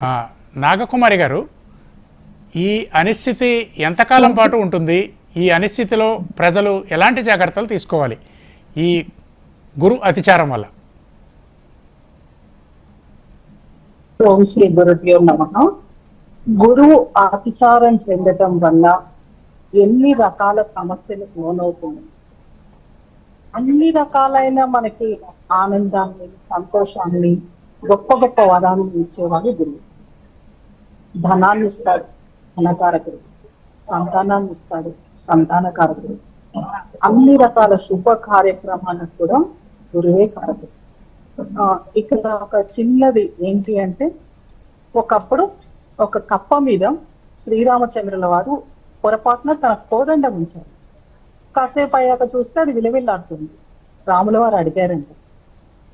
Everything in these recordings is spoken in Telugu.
ఆ, నాగకుమారి గారు ఈ అనిశ్చితి ఎంతకాలం పాటు ఉంటుంది? ఈ అనిశ్చితిలో ప్రజలు ఎలాంటి జాగ్రత్తలు తీసుకోవాలి? ఈ గురు అతిచారం వల్ల. ఓం శ్రీ గురుభ్యో నమ. గురువు అతిచారం చెందటం వల్ల ఎన్ని రకాల సమస్యలకు లోనవుతుంది అన్ని రకాలైన మనకి ఆనందాన్ని సంతోషాన్ని గొప్ప గొప్ప వరాన్ని ఇచ్చేవాడు గురువు. ధనాన్ని ఇస్తాడు ధనకారకుడు. సంతానాన్ని ఇస్తాడు సంతానకారకుడు. అన్ని రకాల శుభ కార్యక్రమాలకు కూడా గురువే కారకుడు. ఆ, ఇక్కడ ఒక చిన్నది ఏంటి అంటే ఒకప్పుడు ఒక కప్ప మీద శ్రీరామచంద్రుల వారు పొరపాటున తన కోదండం ఉంచారు. కాసేపు అయ్యాక చూస్తే అది విలవిల్లాడుతుంది. రాముల వారు అడిగారంట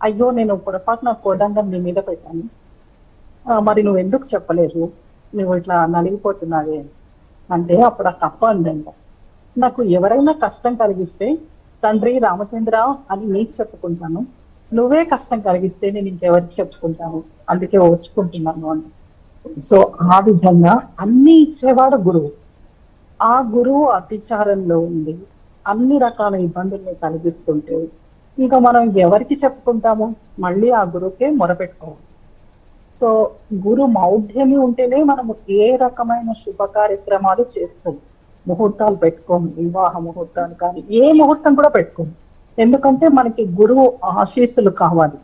అయ్యో నేను పొరపాటున కోదండం నీ మీద పెట్టాను. మరి నువ్వు ఎందుకు చెప్పలేదు? నువ్వు ఇట్లా నలిగిపోతున్నావే అంటే అప్పుడు ఆ తప్ప అందంట. నాకు ఎవరైనా కష్టం కలిగిస్తే తండ్రి రామచంద్ర అని నీకు చెప్పుకుంటాను. నువ్వే కష్టం కలిగిస్తే నేను ఇంకెవరికి చెప్పుకుంటాను అందుకే ఓర్చుకుంటున్నాను అని. సో ఆ విధంగా అన్ని ఇచ్చేవాడు గురువు. ఆ గురువు అతిచారంలో ఉండి అన్ని రకాల ఇబ్బందుల్ని కలిగిస్తుంటే ఇంకా మనం ఎవరికి చెప్పుకుంటాము? మళ్ళీ ఆ గురువుకే మొరపెట్టుకోవాలి. సో గురు మౌఢ్యమి ఉంటేనే మనము ఏ రకమైన శుభ కార్యక్రమాలు చేసుకోము ముహూర్తాలు పెట్టుకోము వివాహ ముహూర్తాలు కానీ ఏ ముహూర్తం కూడా పెట్టుకోము. ఎందుకంటే మనకి గురువు ఆశీస్సులు కావాలి.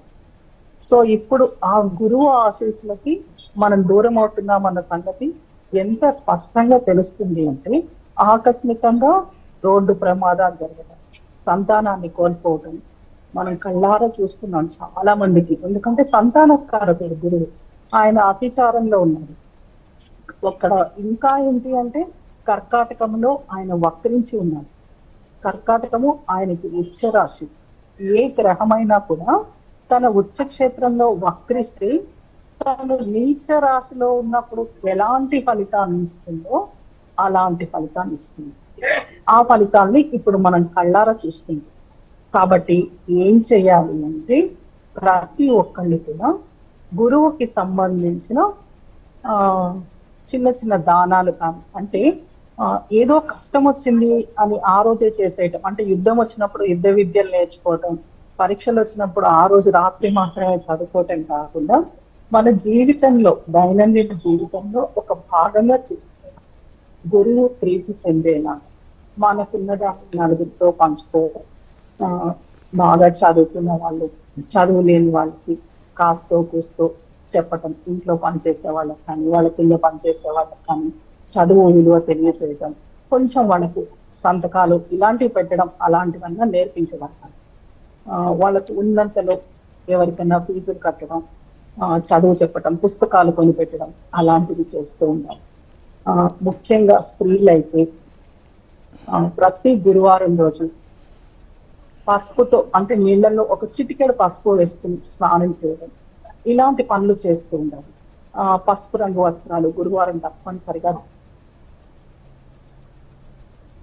సో ఇప్పుడు ఆ గురువు ఆశీస్సులకి మనం దూరం అవుతున్నామన్న సంగతి ఎంత స్పష్టంగా తెలుస్తుంది అంటే ఆకస్మికంగా రోడ్డు ప్రమాదాలు జరగడం సంతానాన్ని కోల్పోవడం మనం కళ్ళారా చూసుకున్నాం చాలా మందికి. ఎందుకంటే సంతానకారకుడు గురువు ఆయన అతిచారంలో ఉన్నాడు. అక్కడ ఇంకా ఏంటి అంటే కర్కాటకంలో ఆయన వక్రించి ఉన్నాడు. కర్కాటకము ఆయనకి ఉచ్చరాశి. ఏ గ్రహమైనా కూడా తన ఉచ్చ క్షేత్రంలో వక్రిస్తే తను నీచ రాశిలో ఉన్నప్పుడు ఎలాంటి ఫలితాన్ని ఇస్తుందో అలాంటి ఫలితాన్ని ఇస్తుంది. ఆ ఫలితాన్ని ఇప్పుడు మనం కళ్ళారా చూస్తుంది కాబట్టి ఏం చేయాలి అంటే ప్రతి ఒక్కళ్ళు కూడా గురువుకి సంబంధించిన చిన్న చిన్న దానాలు కానీ అంటే ఏదో కష్టం వచ్చింది అని ఆ రోజే చేసేయటం. అంటే యుద్ధం వచ్చినప్పుడు యుద్ధ విద్యలు నేర్చుకోవటం పరీక్షలు వచ్చినప్పుడు ఆ రోజు రాత్రి మాత్రమే చదువుకోవటం కాకుండా మన జీవితంలో దైనందిన జీవితంలో ఒక భాగంగా చేసుకోవాలి గురువు ప్రీతి చెందేలా మనకున్న దాన్ని నలుగురితో పంచుకోవడం బాగా చదువుకున్న వాళ్ళు చదువు లేని వాళ్ళకి కాస్తో కూస్తో చెప్పటం ఇంట్లో పనిచేసే వాళ్ళకి కానీ వాళ్ళ కింద పనిచేసే వాళ్ళకి కానీ చదువు విలువ తెలియచేయటం కొంచెం వాళ్ళకు సంతకాలు ఇలాంటివి పెట్టడం అలాంటివన్నా నేర్పించగలగాలి వాళ్ళకు ఉన్నంతలో ఎవరికైనా ఫీజులు కట్టడం చదువు చెప్పటం పుస్తకాలు కొని పెట్టడం అలాంటివి చేస్తూ ఉండాలి. ముఖ్యంగా స్త్రీలు అయితే ప్రతి గురువారం రోజు పసుపుతో అంటే నీళ్ళలో ఒక చిటికెడు పసుపు వేసుకుని స్నానం చేయడం ఇలాంటి పనులు చేస్తూ ఉండాలి. ఆ పసుపు రంగు వస్త్రాలు గురువారం తప్పనిసరిగా